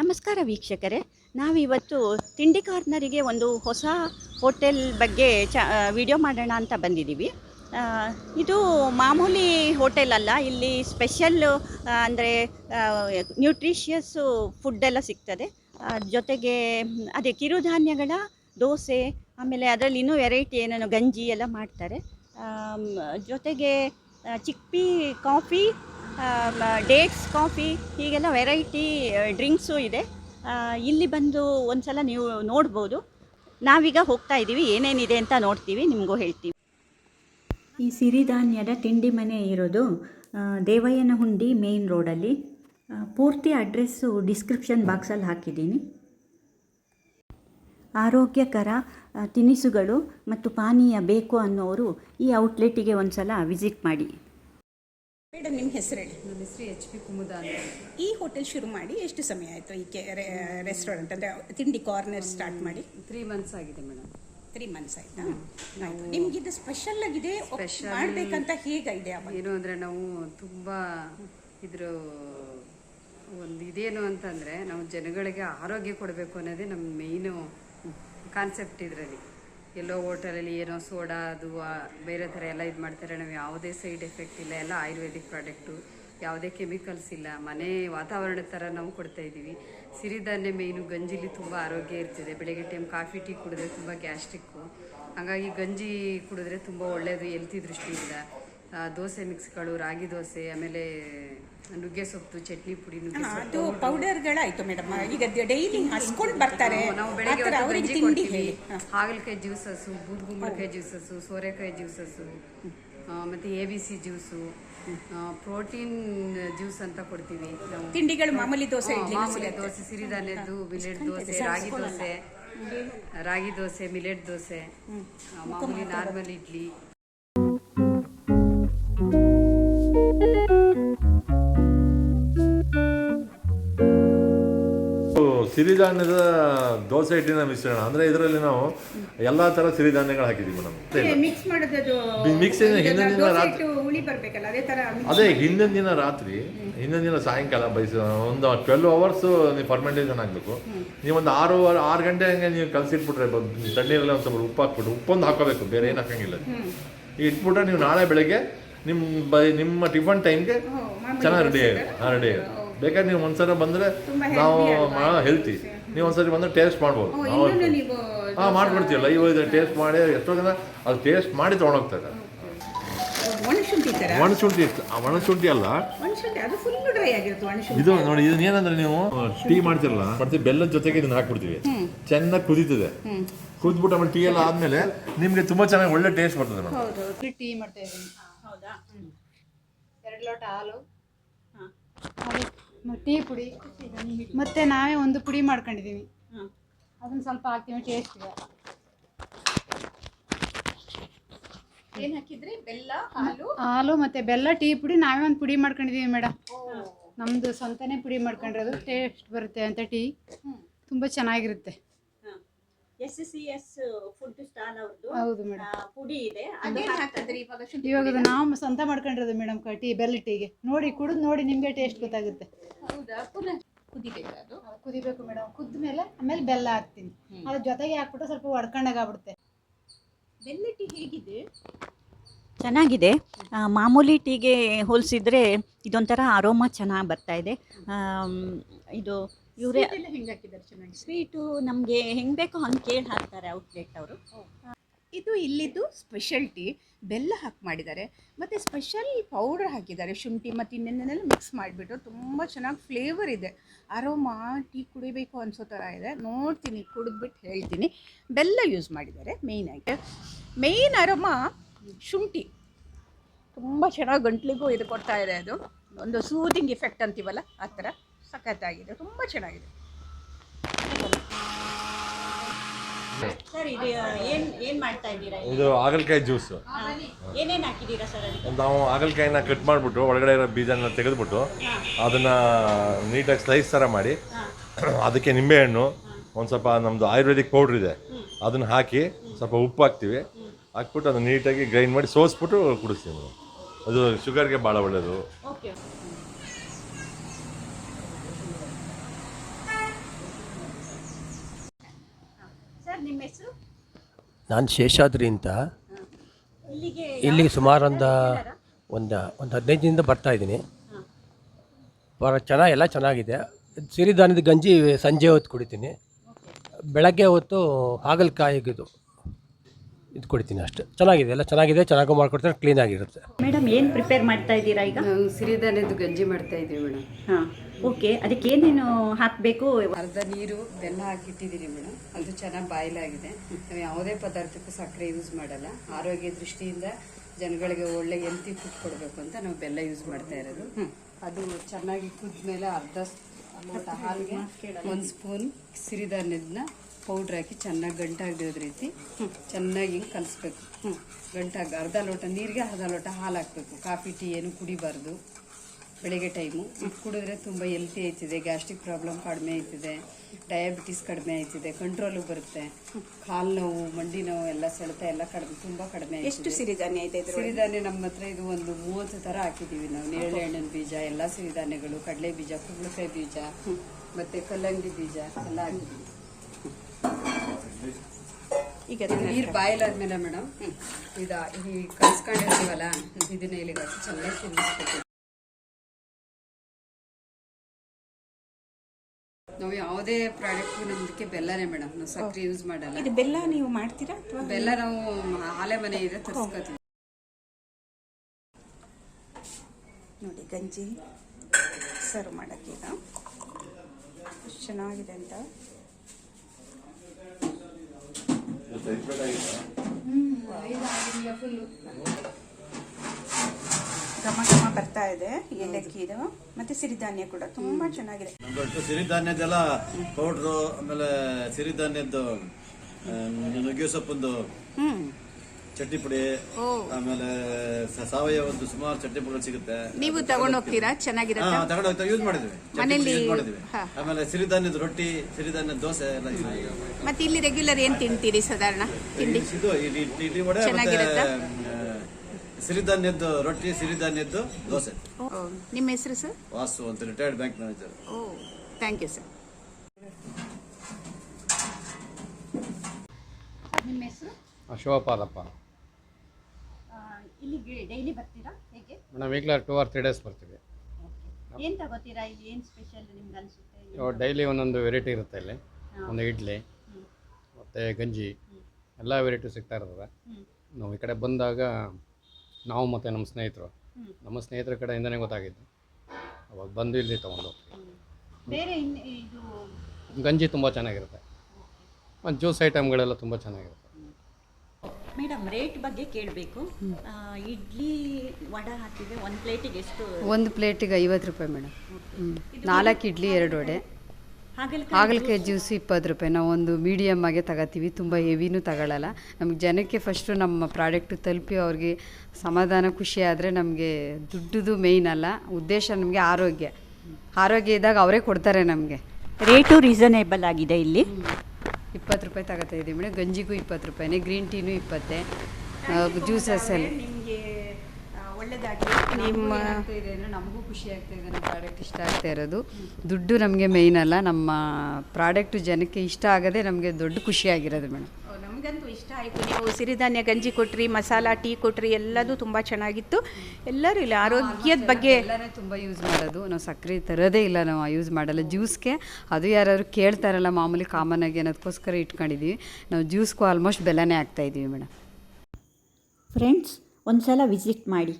ನಮಸ್ಕಾರ ವೀಕ್ಷಕರೇ. ನಾವಿವತ್ತು ತಿಂಡಿ ಕಾರ್ನರಿಗೆ ಒಂದು ಹೊಸ ಹೋಟೆಲ್ ಬಗ್ಗೆ ಚ ವಿಡಿಯೋ ಮಾಡೋಣ ಅಂತ ಬಂದಿದ್ದೀವಿ. ಇದು ಮಾಮೂಲಿ ಹೋಟೆಲ್ ಅಲ್ಲ, ಇಲ್ಲಿ ಸ್ಪೆಷಲ್ ಅಂದರೆ ನ್ಯೂಟ್ರಿಷಿಯಸ್ಸು ಫುಡ್ಡೆಲ್ಲ ಸಿಗ್ತದೆ. ಜೊತೆಗೆ, ಅದೇ ಕಿರುಧಾನ್ಯಗಳ ದೋಸೆ, ಆಮೇಲೆ ಅದರಲ್ಲಿ ಇನ್ನೂ ವೆರೈಟಿ ಏನೇನೋ ಗಂಜಿ ಎಲ್ಲ ಮಾಡ್ತಾರೆ. ಜೊತೆಗೆ ಚಿಕ್ಪಿ ಕಾಫಿ ಡೇಟ್ಸ್ ಕಾಫಿ ಹೀಗೆಲ್ಲ ವೆರೈಟಿ ಡ್ರಿಂಕ್ಸು ಇದೆ. ಇಲ್ಲಿ ಬಂದು ಒಂದ್ಸಲ ನೀವು ನೋಡ್ಬೋದು. ನಾವೀಗ ಹೋಗ್ತಾ ಇದ್ದೀವಿ ಏನೇನಿದೆ ಅಂತ ನೋಡ್ತೀವಿ, ನಿಮಗೂ ಹೇಳ್ತೀವಿ. ಈ ಸಿರಿಧಾನ್ಯದ ತಿಂಡಿ ಮನೆ ಇರೋದು ದೇವಯ್ಯನ ಹುಂಡಿ ಮೇನ್ ರೋಡಲ್ಲಿ ಪೂರ್ತಿ ಅಡ್ರೆಸ್ಸು ಡಿಸ್ಕ್ರಿಪ್ಷನ್ ಬಾಕ್ಸಲ್ಲಿ ಹಾಕಿದ್ದೀನಿ. ಆರೋಗ್ಯಕರ ತಿನಿಸುಗಳು ಮತ್ತು ಪಾನೀಯ ಬೇಕು ಅನ್ನೋರು ಈ ಔಟ್ಲೆಟಿಗೆ ಒಂದು ಸಲ ವಿಸಿಟ್ ಮಾಡಿ. ಮೇಡಮ್ ನಿಮ್ಮ ಹೆಸರು ಹೇಳಿ. ನನ್ನ ಹೆಸರು ಎಚ್ ಪಿ ಕುಮುದ ಅಂತ ಈ ಹೋಟೆಲ್ ಶುರು ಮಾಡಿ ಎಷ್ಟು ಸಮಯ ಆಯಿತು ಈ ಕೆ ರೆಸ್ಟೋರೆಂಟ್ ಅಂದರೆ ತಿಂಡಿ ಕಾರ್ನರ್ ಸ್ಟಾರ್ಟ್ ಮಾಡಿ? ತ್ರೀ ಮಂತ್ಸ್ ಆಗಿದೆ ಮೇಡಮ್ ತ್ರೀ ಮಂತ್ಸ್ ಆಯ್ತಾ? ಆಯ್ತು. ನಿಮ್ಗೆ ಇದು ಸ್ಪೆಷಲ್ ಆಗಿದೆ Special- ಮಾಡಬೇಕಂತ ಹೇಗಿದೆ ಅವಾಗ? ಏನು ಅಂದರೆ ನಾವು ತುಂಬ ಇದ್ರ ಒಂದು ಇದೇನು ಅಂತಂದರೆ ನಾವು ಜನಗಳಿಗೆ ಆರೋಗ್ಯ ಕೊಡಬೇಕು ಅನ್ನೋದೇ ನಮ್ಮ ಮೇಯ್ನು ಕಾನ್ಸೆಪ್ಟ್ ಇದರಲ್ಲಿ. ಎಲ್ಲೋ ಹೋಟೆಲಲ್ಲಿ ಏನೋ ಸೋಡಾ, ಅದು ಬೇರೆ ಥರ ಎಲ್ಲ ಇದು ಮಾಡ್ತಾರೆ. ನಾವು ಯಾವುದೇ ಸೈಡ್ ಎಫೆಕ್ಟ್ ಇಲ್ಲ. ಎಲ್ಲ ಆಯುರ್ವೇದಿಕ್ ಪ್ರಾಡಕ್ಟು. ಯಾವುದೇ ಕೆಮಿಕಲ್ಸ್ ಇಲ್ಲ. ಮನೆ ವಾತಾವರಣದ ಥರ ನಾವು ಕೊಡ್ತಾ ಇದ್ದೀವಿ. ಸಿರಿಧಾನ್ಯ ಮೇಯ್ನು ಗಂಜಿಲಿ ತುಂಬ ಆರೋಗ್ಯ ಇರ್ತದೆ. ಬೆಳಗ್ಗೆ ಟೈಮ್ ಕಾಫಿ, ಟೀ ಕುಡಿದ್ರೆ ತುಂಬ ಗ್ಯಾಸ್ಟ್ರಿಕ್ಕು. ಹಾಗಾಗಿ ಗಂಜಿ ಕುಡಿದ್ರೆ ತುಂಬ ಒಳ್ಳೆಯದು ಎಲ್ತಿ ದೃಷ್ಟಿಯಿಂದ. ದೋಸೆ ಮಿಕ್ಸ್ಗಳು ರಾಗಿ ದೋಸೆ ಆಮೇಲೆ ನುಗ್ಗೆ ಸೊಪ್ಪು ಚಟ್ನಿ ಪುಡಿ ನುಗ್ಗೆ ಸೊಪ್ಪು ಅದು ಪೌಡರ್ಗಳಾಯ್ತು ಮೇಡಮ್. ಈಗ ಡೈಲಿ ಹಸ್ಕೊಂಡು ಬರ್ತಾರೆ. ನಾವು ಬೆಳಗ್ಗೆ ತಿಂಡಿ ಹೇಳಿ. ಹಾಗಲಕಾಯಿ ಜ್ಯೂಸಸ್ಸು ಬೂದ್ಗುಂಬಳಕಾಯಿ ಜ್ಯೂಸಸ್ಸು ಸೋರೆಕಾಯಿ ಜ್ಯೂಸಸ್ಸು ಮತ್ತು A B C juice protein juice ಅಂತ ಕೊಡ್ತೀವಿ. ತಿಂಡಿಗಳು ಮಾಮೂಲಿ ದೋಸೆ ಇಡ್ಲಿ ಮಾಮೂಲಿ ದೋಸೆ ಸಿರಿಧಾನ್ಯದ್ದು ಮಿಲೆಟ್ ದೋಸೆ ರಾಗಿ ದೋಸೆ ರಾಗಿ ದೋಸೆ ಮಿಲೆಟ್ ದೋಸೆ ಮಾಮೂಲಿ ನಾರ್ಮಲ್ ಇಡ್ಲಿ. ಸಿರಿಧಾನ್ಯದ ದೋಸೆ ಹಿಟ್ಟಿನ ಮಿಶ್ರಣ ಅಂದ್ರೆ ಇದರಲ್ಲಿ ನಾವು ಎಲ್ಲಾ ತರ ಸಿರಿಧಾನ್ಯಗಳು ಹಾಕಿದೀವಿ ಮೇಡಮ್ ಮಿಕ್ಸ್ ಹಿಂದಿನ ದಿನ ರಾತ್ರಿ ಅದೇ ಹಿಂದಿನ ದಿನ ರಾತ್ರಿ ಹಿಂದಿನ ದಿನ ಸಾಯಂಕಾಲ ಬೈಸ ಒಂದು ಟ್ವೆಲ್ವ್ ಅವರ್ಸ್ ನೀವು ಫರ್ಮೆಂಟೇಷನ್ ಆಗಬೇಕು ನೀವು ಒಂದು ಆರು ಆರು ಗಂಟೆ ಹಂಗೆ ನೀವು ಕಲಸಿಟ್ಬಿಟ್ರೆ ತಣ್ಣೀರಲ್ಲಿ ಒಂದು ಸ್ವಲ್ಪ ಉಪ್ಪು ಹಾಕ್ಬಿಟ್ಟು ಉಪ್ಪೊಂದು ಹಾಕೋಬೇಕು ಬೇರೆ ಏನು ಹಾಕಂಗಿಲ್ಲ ಇಟ್ಬಿಟ್ರೆ ನೀವು ನಾಳೆ ಬೆಳಗ್ಗೆ ನಿಮ್ಮ ಬೈ ನಿಮ್ಮ ಟಿಫನ್ ಟೈಮ್ಗೆ ಚೆನ್ನಾಗಿ ರೆಡಿ ಹಾಂ ರೆಡಿ ಬೇಕಾದ್ರೆ ನೀವು ಒಂದ್ಸಲ ಬಂದರೆ ನಾವು ಹೆಲ್ತಿ ನೀವು ಒಂದ್ಸರಿ ಬಂದರೆ ಟೇಸ್ಟ್ ಮಾಡ್ಬೋದು. ನಾವು ಹಾಂ ಮಾಡ್ಬಿಡ್ತೀವಿ ಲೈವ್ ಇದೆ ಟೇಸ್ಟ್ ಮಾಡಿ ಎಷ್ಟೋ ಜನ ಅದು ಟೇಸ್ಟ್ ಮಾಡಿ ತೊಗೊಂಡೋಗ್ತಾರೆ. ಒಣಶುಂಠಿ ಒಣಶುಂಠಿ ಇತ್ತು. ಆ ಒಣಶುಂಠಿ ಅಲ್ಲ. ಒಣಶುಂಠಿ ಅದು ಫುಲ್ ಡ್ರೈ ಆಗಿರುತ್ತೆ ಒಣಶುಂಠಿ. ಇದು ನೋಡಿ ಇದನ್ನ ಏನಂದ್ರೆ ನೀವು ಟೀ ಮಾಡ್ತಿರಲ್ಲ ಮಾಡ್ತೀವಿ ಬೆಲ್ಲದ ಜೊತೆಗೆ ಇದನ್ನ ಹಾಕ್ಬಿಡ್ತೀವಿ. ಚೆನ್ನಾಗಿ ಕುದೀತದೆ. ಕುದ್ಬಿಟ್ಟು ಆಮೇಲೆ ಟೀ ಎಲ್ಲ ಆದ್ಮೇಲೆ ನಿಮ್ಗೆ ತುಂಬಾ ಚೆನ್ನಾಗಿ ಒಳ್ಳೆ ಟೇಸ್ಟ್ ಬರ್ತದೆ ಮೇಡಮ್ ಟೀ ಮಾಡ್ತಾ ಇದ್ದೀನಿ. ಹೌದಾ? ಎರಡು ಲೋಟ ಹಾಲು. ಟೀ ಪುಡಿ. ಮತ್ತೆ ನಾವೇ ಒಂದು ಪುಡಿ ಮಾಡ್ಕೊಂಡಿದ್ದೀವಿ ಅದನ್ನ ಸ್ವಲ್ಪ ಹಾಕ್ತೀವಿ ಟೇಸ್ಟ್ ಏನು ಹಾಕಿದ್ರಿ? ಬೆಲ್ಲ ಹಾಲು? ಹಾಲು ಮತ್ತೆ ಬೆಲ್ಲ ಟೀ ಪುಡಿ ನಾವೇ ಒಂದು ಪುಡಿ ಮಾಡ್ಕೊಂಡಿದ್ದೀವಿ ಮೇಡಮ್ ನಮ್ಮದು ಸ್ವಂತನೇ ಪುಡಿ ಮಾಡ್ಕೊಂಡಿರೋದು ಟೇಸ್ಟ್ ಬರುತ್ತೆ ಅಂತ ಟೀ. ತುಂಬ ಚೆನ್ನಾಗಿರುತ್ತೆ. S C S food stall ಅವ್ರದ್ದು ಹೌದು ಮೇಡಮ್. ಪುಡಿ ಇದೆ. ಅದೇನ್ ಹಾಕಿದ್ರಿ ಇವಾಗ ಶುಂಠಿ ಇವಾಗ ಅದು ನಾವು ಸ್ವಂತ ಮಾಡ್ಕೊಂಡಿರೋದು ಮೇಡಮ್ ಟೀ ಬೆಲ್ಲ ಟೀಗೆ ನೋಡಿ ಕುಡಿದು ನೋಡಿ ನಿಮಗೆ ಟೇಸ್ಟ್ ಗೊತ್ತಾಗುತ್ತೆ. ಹೌದಾ? ಪುನಃ ಕುದಿಬೇಕು ಅದು? ಅದು ಕುದಿಬೇಕು ಮೇಡಮ್. ಕುದ್ದ ಮೇಲೆ ಆಮೇಲೆ ಬೆಲ್ಲ ಹಾಕ್ತೀನಿ. ಅದ್ರ ಜೊತೆಗೆ ಹಾಕ್ಬಿಟ್ಟು ಸ್ವಲ್ಪ ಒಡ್ಕೊಂಡಾಗ್ಬಿಡುತ್ತೆ ಬೆಲ್ಲ ಟೀ ಹೇಗಿದೆ? ಚೆನ್ನಾಗಿದೆ. ಮಾಮೂಲಿ ಟೀಗೆ ಹೋಲಿಸಿದ್ರೆ ಇದೊಂಥರ ಅರೋಮ ಚೆನ್ನಾಗಿ ಬರ್ತಾ ಇದೆ. ಇದು ಇವರೇ ಸ್ವೀಟು ನಮಗೆ ಹೆಂಗೆ ಬೇಕೋ ಹಂಗೆ ಕೇಳಿ ಹಾಕ್ತಾರೆ ಔಟ್ಲೆಟ್ ಅವರು. ಇದು ಇಲ್ಲಿದ್ದು ಸ್ಪೆಷಲ್ ಟೀ ಬೆಲ್ಲ ಹಾಕಿ ಮಾಡಿದ್ದಾರೆ. ಮತ್ತು ಸ್ಪೆಷಲ್ ಪೌಡರ್ ಹಾಕಿದ್ದಾರೆ. ಶುಂಠಿ ಮತ್ತು ಇನ್ನೆನ್ನೆಲ್ಲ ಮಿಕ್ಸ್ ಮಾಡಿಬಿಟ್ಟು ತುಂಬ ಚೆನ್ನಾಗಿ ಫ್ಲೇವರ್ ಇದೆ. ಅರೋಮಾ ಟೀ ಕುಡಿಬೇಕು ಅನ್ಸೋ ಥರ ಇದೆ. ನೋಡ್ತೀನಿ ಕುಡಿದ್ಬಿಟ್ಟು ಹೇಳ್ತೀನಿ. ಬೆಲ್ಲ ಯೂಸ್ ಮಾಡಿದ್ದಾರೆ ಮೇಯ್ನಾಗಿ ಮೇಯ್ನ್ ಅರೋಮಾ ಶುಂಠಿ. ತುಂಬ ಚೆನ್ನಾಗಿ ಗಂಟ್ಲಿಗೂ ಇದು ಕೊಡ್ತಾ ಇದೆ ಅದು. ಒಂದು ಸೂದಿಂಗ್ ಇಫೆಕ್ಟ್ ಅಂತೀವಲ್ಲ ಆ ಥರ ಸಖತ್ತಾಗಿದೆ. ತುಂಬ ಚೆನ್ನಾಗಿದೆ. ಸರ್ ಇದು ಏನು ಏನು ಮಾಡ್ತಾ ಇದ್ದೀರಾ? ಇದು ಹಾಗಲಕಾಯಿ ಜ್ಯೂಸ್ ಏನೇನು ಹಾಕಿದ್ದೀರಾ ಸರ್ ಅದಕ್ಕೆ? ನಾವು ಹಾಗಲಕಾಯಿನ ಕಟ್ ಮಾಡಿಬಿಟ್ಟು ಒಳಗಡೆ ಇರೋ ಬೀಜನ ತೆಗೆದುಬಿಟ್ಟು ಅದನ್ನ ನೀಟಾಗಿ ಸ್ಲೈಸ್ ಥರ ಮಾಡಿ ಅದಕ್ಕೆ ನಿಂಬೆಹಣ್ಣು ಒಂದು ಸ್ವಲ್ಪ ನಮ್ಮದು ಆಯುರ್ವೇದಿಕ್ ಪೌಡ್ರ್ ಇದೆ. ಅದನ್ನ ಹಾಕಿ ಸ್ವಲ್ಪ ಉಪ್ಪು ಹಾಕ್ತೀವಿ. ಹಾಕ್ಬಿಟ್ಟು ಅದನ್ನ ನೀಟಾಗಿ ಗ್ರೈಂಡ್ ಮಾಡಿ ಸೋಸ್ಬಿಟ್ಟು ಕುಡಿಸ್ತೀವಿ ಮೇಡಮ್. ಅದು ಶುಗರ್ಗೆ ಭಾಳ ಒಳ್ಳೆಯದು ನಾನು ಶೇಷಾದ್ರಿ ಅಂತ. ಇಲ್ಲಿಗೆ ಸುಮಾರೊಂದು ಒಂದು ಒಂದು ಹದಿನೈದು ದಿನದಿಂದ ಬರ್ತಾ ಇದ್ದೀನಿ. ಬರ ಚೆನ್ನಾಗಿ ಎಲ್ಲ ಚೆನ್ನಾಗಿದೆ. ಸಿರಿಧಾನ್ಯದ ಗಂಜಿ ಸಂಜೆ ಹೊತ್ತು ಕುಡಿತೀನಿ. ಬೆಳಗ್ಗೆ ಹೊತ್ತು ಹಾಗಲಕಾಯಿಗಿದು ಇದು ಕೊಡ್ತೀನಿ ಅಷ್ಟು. ಚೆನ್ನಾಗಿದೆ ಎಲ್ಲ ಚೆನ್ನಾಗಿದೆ ಚೆನ್ನಾಗೂ ಮಾಡ್ಕೊಡ್ತಾರೆ ಕ್ಲೀನಾಗಿರುತ್ತೆ ಮೇಡಮ್ ಏನು ಪ್ರಿಪೇರ್ ಮಾಡ್ತಾ ಇದ್ದೀರಾ ಈಗ? ನಾವು ಸಿರಿಧಾನ್ಯದ ಗಂಜಿ ಮಾಡ್ತಾ ಇದ್ದೀವಿ ಮೇಡಮ್. ಹಾಂ ಓಕೆ ಅದಕ್ಕೆ ಏನೇನು ಹಾಕಬೇಕು? ಅರ್ಧ ನೀರು ಬೆಲ್ಲ ಹಾಕಿಟ್ಟಿದ್ದೀರಿ ಮೇಡಮ್. ಅದು ಚೆನ್ನಾಗಿ ಬಾಯ್ಲಾಗಿದೆ. ನಾವು ಯಾವುದೇ ಪದಾರ್ಥಕ್ಕೂ ಸಕ್ಕರೆ ಯೂಸ್ ಮಾಡಲ್ಲ. ಆರೋಗ್ಯ ದೃಷ್ಟಿಯಿಂದ ಜನಗಳಿಗೆ ಒಳ್ಳೆ ಹೆಲ್ತಿ ಫುಡ್ ಕೊಡಬೇಕು ಅಂತ ನಾವು ಬೆಲ್ಲ ಯೂಸ್ ಮಾಡ್ತಾ ಇರೋದು. ಅದು ಚೆನ್ನಾಗಿ ಕುದ್ದ ಮೇಲೆ ಅರ್ಧ ಲೋಟ ಹಾಲಿಗೆ ಒಂದು ಸ್ಪೂನ್ ಸಿರಿಧಾನ್ಯದನ್ನ ಪೌಡ್ರ್ ಹಾಕಿ ಚೆನ್ನಾಗಿ ಗಂಟಾಗದ ರೀತಿ. ಚೆನ್ನಾಗಿ ಹಿಂಗೆ ಕಲಿಸ್ಬೇಕು. ಗಂಟಾಗ ಅರ್ಧ ಲೋಟ ನೀರಿಗೆ ಅರ್ಧ ಲೋಟ ಹಾಲು ಹಾಕಬೇಕು. ಕಾಫಿ ಟೀ ಏನು ಕುಡಿಬಾರ್ದು. ಬೆಳಿಗ್ಗೆ ಟೈಮು. ಇದು ಕುಡಿದ್ರೆ ತುಂಬ ಹೆಲ್ತಿ ಆಯ್ತಿದೆ ಗ್ಯಾಸ್ಟ್ರಿಕ್ ಪ್ರಾಬ್ಲಮ್ ಕಡಿಮೆ ಆಯ್ತಿದೆ ಡಯಾಬಿಟಿಸ್ ಕಡಿಮೆ ಆಯ್ತಿದೆ ಕಂಟ್ರೋಲು ಬರುತ್ತೆ. ಕಾಲು ನೋವು ಮಂಡಿ ನೋವು ಎಲ್ಲ ಸೆಳೆತ ಎಲ್ಲ ಕಡಿಮೆ ತುಂಬ ಕಡಿಮೆ ಎಷ್ಟು ಸಿರಿಧಾನ್ಯ ಇದೆ ಸಿರಿಧಾನ್ಯ ನಮ್ಮ ಹತ್ರ ಇದು ಒಂದು ಮೂವತ್ತು ಥರ ಹಾಕಿದ್ದೀವಿ ನಾವು. ನೇರಳೆ ಹಣ್ಣಿನ ಬೀಜ ಎಲ್ಲ ಸಿರಿಧಾನ್ಯಗಳು ಕಡಲೆ ಬೀಜ ಕುಂಬಳಕಾಯಿ ಬೀಜ ಮತ್ತು ಕಲ್ಲಂಗಡಿ ಬೀಜ ಎಲ್ಲ ಹಾಕಿದ್ದೀವಿ ಈಗ ನೀರು ಬಾಯಲಾದ್ಮೇಲೆ ಆದ್ಮೇಲೆ ಮೇಡಮ್ ಇದ ಈ ಕಲ್ಸ್ಕೊಂಡಿರ್ತೀವಲ್ಲ ಇದನ್ನ ಇಲ್ಲಿಗೆ ಚೆನ್ನಾಗಿ ಕುದಿಸ್ಬೇಕು ನಾವು ಯಾವುದೇ ಪ್ರಾಡಕ್ಟ್ ನಮ್ದಕ್ಕೆ ಬೆಲ್ಲನೇ ಮೇಡಮ್ ನಾವು ಸಕ್ಕರೆ ಯೂಸ್ ಮಾಡಲ್ಲ. ಇದು ಬೆಲ್ಲ ನೀವು ಮಾಡ್ತೀರಾ ಅಥವಾ? ಬೆಲ್ಲ ನಾವು ಆಲೆ ಮನೆ ಇದೆ ತರಿಸ್ಕೊತೀವಿ. ನೋಡಿ ಗಂಜಿ ಸರ್ವ್ ಮಾಡೋಕ್ಕೀಗ ಚೆನ್ನಾಗಿದೆ ಅಂತ. ಘಮ ಘಮ ಬರ್ತಾ ಇದೆ ಏಲಕ್ಕಿ ಇದು. ಮತ್ತೆ ಸಿರಿಧಾನ್ಯ ಕೂಡ ತುಂಬಾ ಚೆನ್ನಾಗಿದೆ. ಸಿರಿಧಾನ್ಯದೆಲ್ಲ ಪೌಡ್ರು ಆಮೇಲೆ ಸಿರಿಧಾನ್ಯದ್ದು ನುಗ್ಗೆ ಸೊಪ್ಪೊಂದು ಹ್ಮ್. ಚಟ್ನಿ ಪುಡಿ ಆಮೇಲೆ ಸಾವಯವ ಒಂದು ಸುಮಾರು ಚಟ್ನಿ ಪುಡಿ ಸಿಗುತ್ತೆ. ನೀವು ತಗೊಂಡು ಹೋಗ್ತೀರಾ ಚೆನ್ನಾಗಿರುತ್ತೆ? ಹಾ ತಗೊಂಡು ಹೋಗ್ತಾ ಯೂಸ್ ಮಾಡಿದ್ವಿ ಮನೆಯಲ್ಲಿ ಯೂಸ್ ಮಾಡಿದ್ವಿ. ಆಮೇಲೆ ಸಿರಿಧಾನ್ಯದ ರೊಟ್ಟಿ ಸಿರಿಧಾನ್ಯದ ದೋಸೆ ಎಲ್ಲ ಮತ್ತೆ ಇಲ್ಲಿ ರೆಗ್ಯುಲರ್ ಏನ್ ತಿಂತೀರಿ ಸಾಧಾರಣ ತಿಂಡಿ? ಇದು ಇಡ್ಲಿ ವಡೆ ಮತ್ತೆ ಸಿರಿಧಾನ್ಯದ್ದು ರೊಟ್ಟಿ ಸಿರಿಧಾನ್ಯದ್ದು ದೋಸೆ. ನಿಮ್ಮ ಹೆಸರು ಸರ್? ವಾಸು ಅಂತ retired bank manager oh thank you sir ನಿಮ್ಮ ಹೆಸರು? ಶಿವಪಾದಪ್ಪ ಇಲ್ಲಿಗೆ ಡೈಲಿ ಬರ್ತೀರಾ? ಹೇಗೆ? ಮೇಡಮ್ ಈಗಲೇ ಟೂ ಆರ್ ತ್ರೀ ಡೇಸ್ ಬರ್ತೀವಿ. ಏನು ತಗೋತೀರಾ? ಇಲ್ಲಿ ಏನು ಸ್ಪೆಷಲ್ ನಿಮ್ಗೆ ಅನಿಸುತ್ತೆ? ಡೈಲಿ ಒಂದೊಂದು ವೆರೈಟಿ ಇರುತ್ತೆ ಇಲ್ಲಿ. ಒಂದು ಇಡ್ಲಿ ಮತ್ತು ಗಂಜಿ ಎಲ್ಲ ವೆರೈಟಿ ಸಿಗ್ತಾ ಇರ್ತದೆ. ನಾವು ಈ ಕಡೆ ಬಂದಾಗ ನಾವು ಮತ್ತು ನಮ್ಮ ಸ್ನೇಹಿತರು. ನಮ್ಮ ಸ್ನೇಹಿತರ ಕಡೆಯಿಂದನೇ ಗೊತ್ತಾಗಿದ್ದು. ಅವಾಗ ಬಂದು ಇಲ್ಲಿ ತೊಗೊಂಡು ಬೇರೆ ಇದು ಗಂಜಿ ತುಂಬ ಚೆನ್ನಾಗಿರುತ್ತೆ. ಮತ್ತು ಜ್ಯೂಸ್ ಐಟಮ್ಗಳೆಲ್ಲ ತುಂಬ ಚೆನ್ನಾಗಿರುತ್ತೆ. ಮೇಡಮ್ ರೇಟ್ ಬಗ್ಗೆ ಕೇಳಬೇಕು. ಇಡ್ಲಿ ವಡ ಹಾಕಿದ್ರೆ ಒಂದು ಪ್ಲೇಟಿಗೆ ಎಷ್ಟು? ಒಂದು ಪ್ಲೇಟಿಗೆ ಐವತ್ತು ರೂಪಾಯಿ ಮೇಡಮ್. ನಾಲ್ಕು ಇಡ್ಲಿ ಎರಡು ವಡೆ. ಹಾಗಲಕಾಯಿ ಜ್ಯೂಸು? ಜ್ಯೂಸ್ ಇಪ್ಪತ್ತು ರೂಪಾಯಿ. ನಾವು ಒಂದು ಮೀಡಿಯಮ್ ಆಗಿ ತಗೋತೀವಿ. ತುಂಬ ಹೆವಿನೂ ತಗೊಳ್ಳಲ್ಲ ನಮ್ಗೆ ಜನಕ್ಕೆ ಫಸ್ಟು ನಮ್ಮ ಪ್ರಾಡಕ್ಟ್ ತಲುಪಿ ಅವ್ರಿಗೆ ಸಮಾಧಾನ ಖುಷಿ ಆದರೆ ನಮಗೆ ದುಡ್ಡುದು ಮೇಯ್ನ್ ಅಲ್ಲ. ಉದ್ದೇಶ ನಮಗೆ ಆರೋಗ್ಯ. ಆರೋಗ್ಯ ಇದ್ದಾಗ ಅವರೇ ಕೊಡ್ತಾರೆ ನಮಗೆ. ರೇಟು ರೀಸನೇಬಲ್ ಆಗಿದೆ ಇಲ್ಲಿ. ಇಪ್ಪತ್ತು ರೂಪಾಯಿ ತಗೋತಾ ಇದ್ದೀವಿ ಮೇಡಮ್. ಗಂಜಿಗೂ ಇಪ್ಪತ್ತು ರೂಪಾಯಿನೇ ಗ್ರೀನ್ ಟೀನು ಇಪ್ಪತ್ತೆ. ಜ್ಯೂಸಸ್ ಎಲ್ಲ ನಿಮಗೆ ಒಳ್ಳೆಯದಾಗಿ ನಿಮ್ಮ ನಮಗೂ ಖುಷಿ ಆಗ್ತಾ ಇದೆ ನಮ್ಮ ಪ್ರಾಡಕ್ಟ್ ಇಷ್ಟ ಆಗ್ತಾ ಇರೋದು. ದುಡ್ಡು ನಮಗೆ ಮೇಯ್ನ್ ಅಲ್ಲ. ನಮ್ಮ ಪ್ರಾಡಕ್ಟ್ ಜನಕ್ಕೆ ಇಷ್ಟ ಆಗೋದೇ ನಮಗೆ ದೊಡ್ಡ ಖುಷಿ ಆಗಿರೋದು ಮೇಡಮ್. ಇಷ್ಟ ಆಯಿತು. ನೀವು ಸಿರಿಧಾನ್ಯ ಗಂಜಿ ಕೊಟ್ರಿ ಮಸಾಲ ಟೀ ಕೊಟ್ರಿ ಎಲ್ಲದೂ ತುಂಬ ಚೆನ್ನಾಗಿತ್ತು. ಎಲ್ಲರೂ ಇಲ್ಲ ಆರೋಗ್ಯದ ಬಗ್ಗೆ ಎಲ್ಲನೇ ತುಂಬ ಯೂಸ್ ಮಾಡೋದು. ನಾವು ಸಕ್ಕರೆ ತರೋದೇ ಇಲ್ಲ ನಾವು ಯೂಸ್ ಮಾಡಲ್ಲ. ಜ್ಯೂಸ್ಗೆ ಅದು ಯಾರಾದ್ರು ಕೇಳ್ತಾರಲ್ಲ ಮಾಮೂಲಿ ಕಾಮನ್ ಆಗಿ ಅನ್ನೋದಕ್ಕೋಸ್ಕರ ಇಟ್ಕೊಂಡಿದ್ದೀವಿ ನಾವು ಜ್ಯೂಸ್ಗೂ ಆಲ್ಮೋಸ್ಟ್ ಬೆಲೆನೇ ಆಗ್ತಾಯಿದ್ದೀವಿ ಇದ್ದೀವಿ ಮೇಡಮ್ ಫ್ರೆಂಡ್ಸ್ ಒಂದು ಸಲ ವಿಸಿಟ್ ಮಾಡಿ.